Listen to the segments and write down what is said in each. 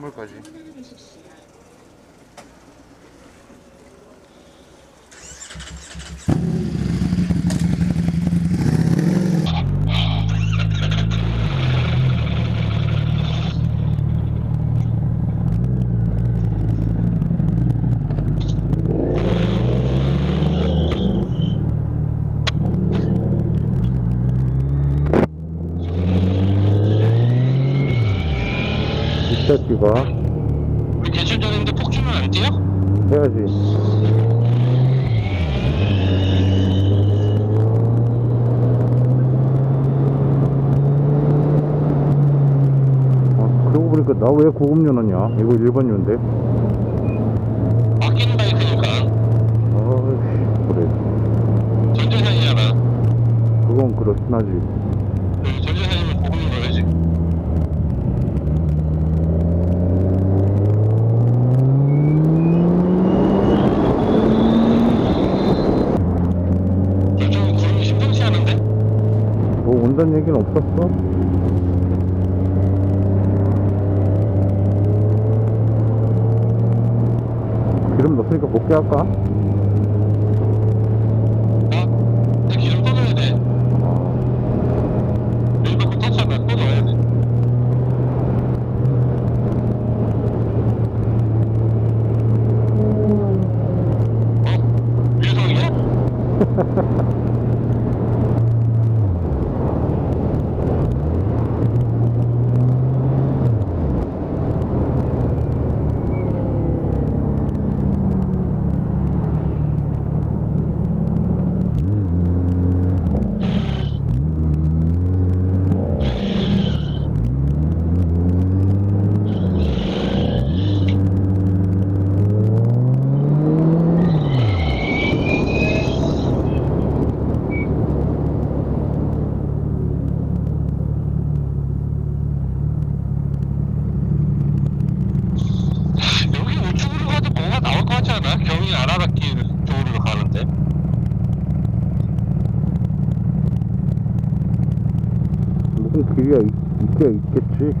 선물까지 새끼가. 우리 개출 전인데 폭주는 안 뛰어? 해야지. 아, 그러고 보니까 나 왜 고급 연어냐? 이거 일반 연인데 바뀐 바이크니까 아이씨 그래. 전재산이잖아 그건 그렇긴 하지 그 전재산이면 고급으로 해야지 요즘 구름이 심상치 않은데? 뭐 온다는 얘 기름 넣었으니까 복귀할까? 나? 내 기름 떠줘야 돼 아, 여기만큼 탔잖아 또 넣어야 돼 어? 유성이야? 여기 우측으로 가도 뭐가 나올 것 같지 않아? 경인 아라라길 쪽으로 가는데 무슨 길이야 있, 있게 있겠지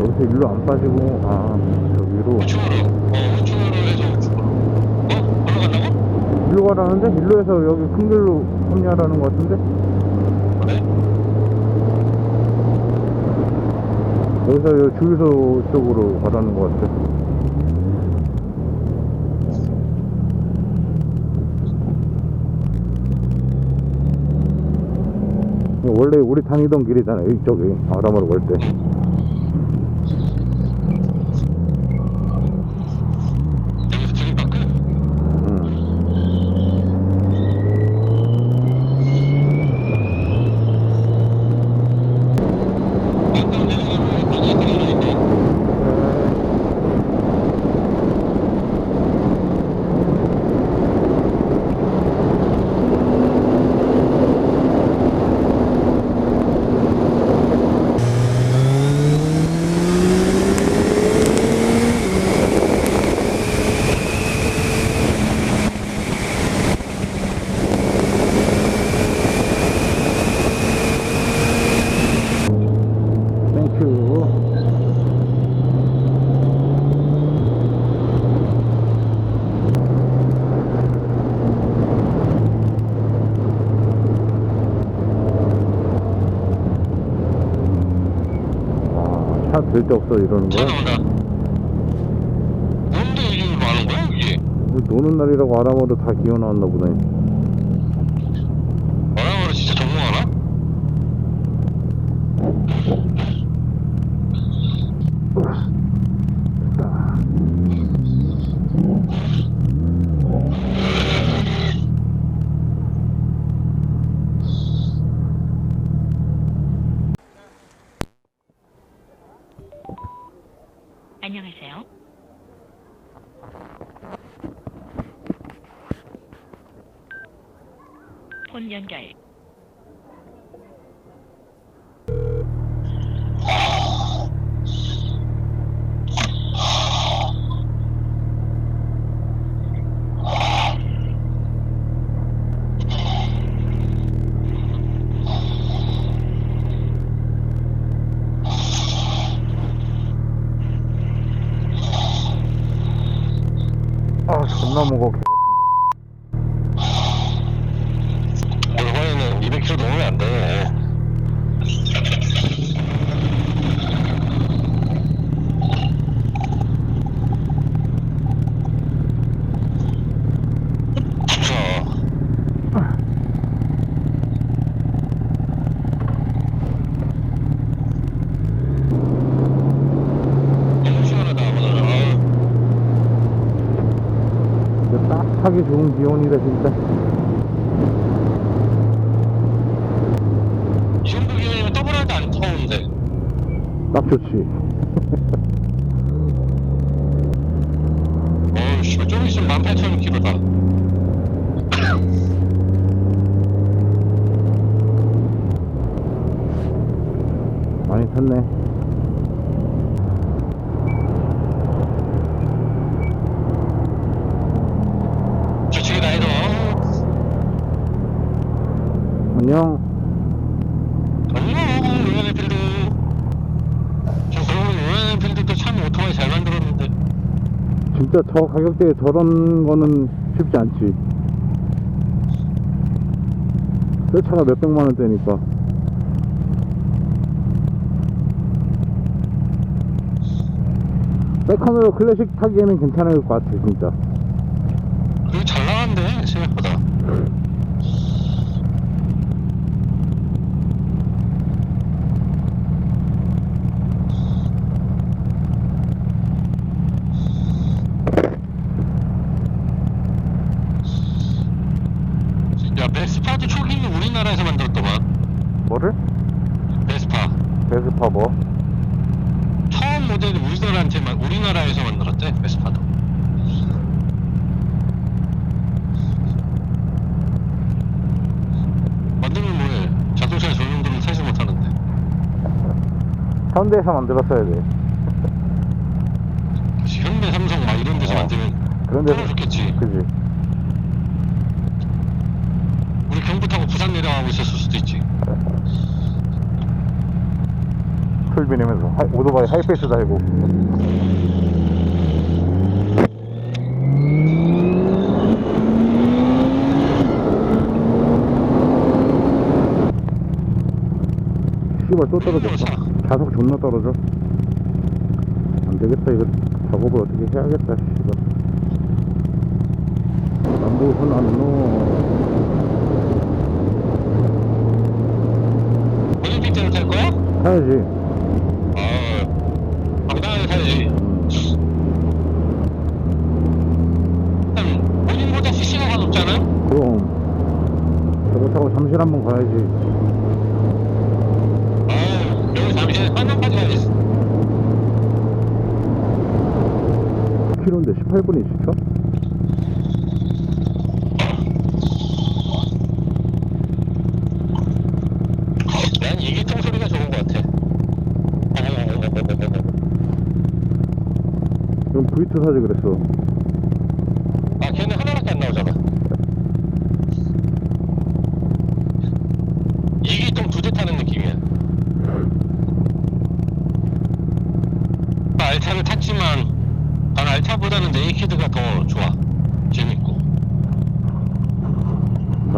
여기서 일로 안 빠지고 아 저기로 우측으로 어 우측으로 해서 우측으로 어? 올라간다고? 일로 가라는데? 일로에서 여기 큰 길로 합류하라는 것 같은데? 그래? 여기서 요 주유소 쪽으로 가라는 것 같아 원래 우리 다니던 길이잖아 이쪽이. 아람으로 갈 때 절대 없어 이러는 거야? 찾아온다. 뭔데 이리 많은 거야, 이게? 노는 날이라고 아람으로 다 기어 나왔나 보네. 폰연결. 아, 존나 무거워. 이번에는 200km 넘으면 안 돼. 좋죠. 너무 시원하다, 오늘. 이거 딱 타기 좋은 기온이다, 진짜. 이 정도 기온이면 더블해도 안 더운데. 딱 좋지. 어우, 씨발, 좀 있으면 18,000km다. 많이 탔네. 저쪽에 나이도, 안녕. 안녕, 로얄필드. 저 그러면 로얄필드도 참 오토바이 잘 만들었는데. 진짜 저 가격대에 저런 거는 쉽지 않지. 새 차가 몇백만 원대니까. 세컨으로 클래식 타기에는 괜찮을 것 같아, 진짜. 그게 잘 나간대, 생각보다. 야, 베스파도 초기는 우리나라에서 만들었더만. 뭐를? 베스파. 베스파 뭐? 처음 모델이 우리나라한테만, 우리나라에서 만들었대, 베스파도. 만들면 뭐해? 자동차에 저 정도는 타지 못하는데. 현대에서 만들었어야 돼. 현대, 삼성 막 이런 데서 어. 만들면 그런 데서. 좋겠지. 그지. 우리 경부 타고 부산 내려가고 있었을 수도 있지. 풀비 내면서 하이- 오토바이 하이패스 달고. 씨발 또 떨어졌어. 자석 존나 떨어져. 안 되겠다 이거 작업을 어떻게 해야겠다 씨발. 안탈 거야? 타야지. 아, 당당하게 타야지. 음. 일단, 본인보다 CC가 더 높잖아? 그럼 저거 타고 잠실 한번 가야지. 아, 여기 잠시 한남까지 가야지. 킬로인데 18분이 시켜? 난 이기통 소리가 좋은 것 같아. 그럼 V2 사지 그랬어. 아, 걔는 하나밖에 안 나오잖아. 이기통 두 대 타는 느낌이야. 나 알차를 탔지만, 난 알차보다는 네이키드가 더 좋아. 재밌고.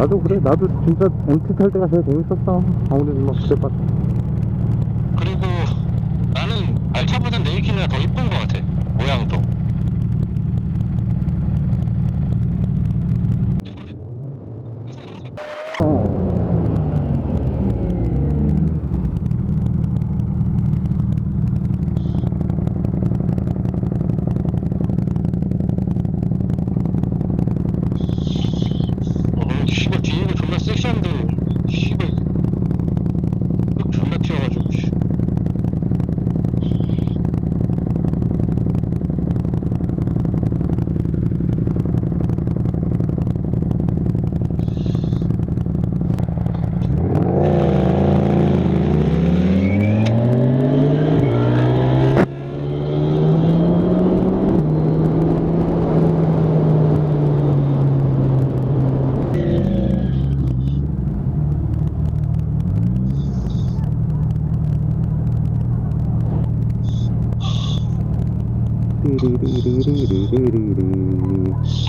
나도 그래. 나도 진짜 MT 탈 때가 제일 재밌었어. 아무래도 막 그때 봤. 그리고 나는 알차보단 네이키드가 더 이쁜 것 같아. 모양도.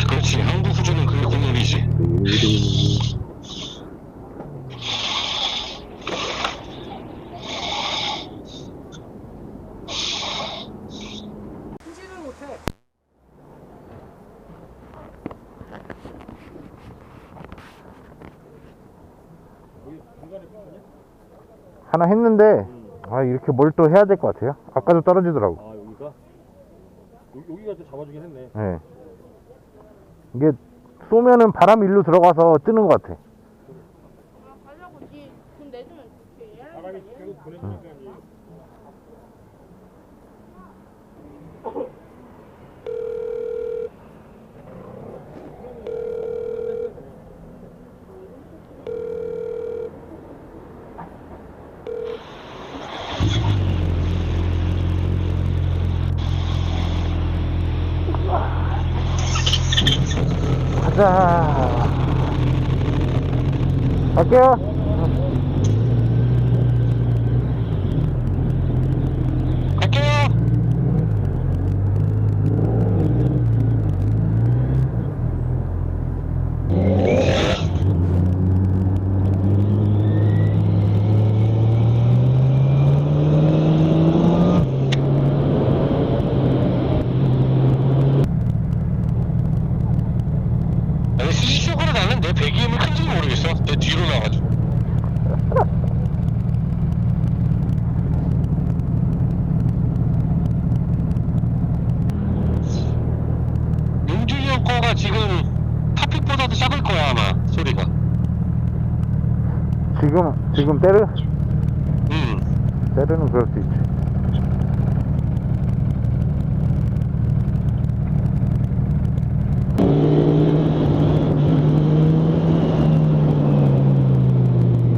그렇지 한국 후주는 그게 띠리리. 하나 했는데 아 이렇게 뭘 또 해야 될 것 같아요. 아까도 떨어지더라고. 아 여기가 또 잡아주긴 했네. 예. 이게 쏘면은 바람 일로 들어가서 뜨는 것 같아. 아 가려고 니 돈 내주면 줄게 바람이 계속 보내주니 啊，好、OK、 지금 지금 때르 음 때르는 그럴 수 있지.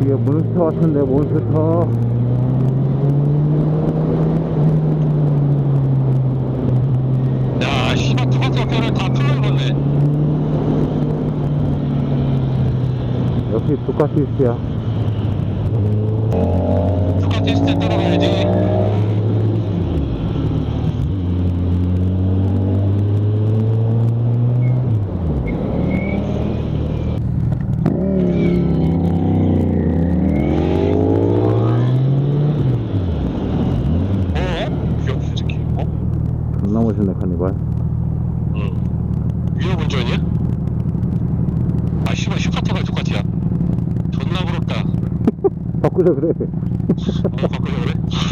뒤에 몬스터 같은데 몬스터. 야, 씨발 두 번째 편을 다 풀어입었네. 역시 두카시스야. este toro de allí. Oculus breve. Oculus.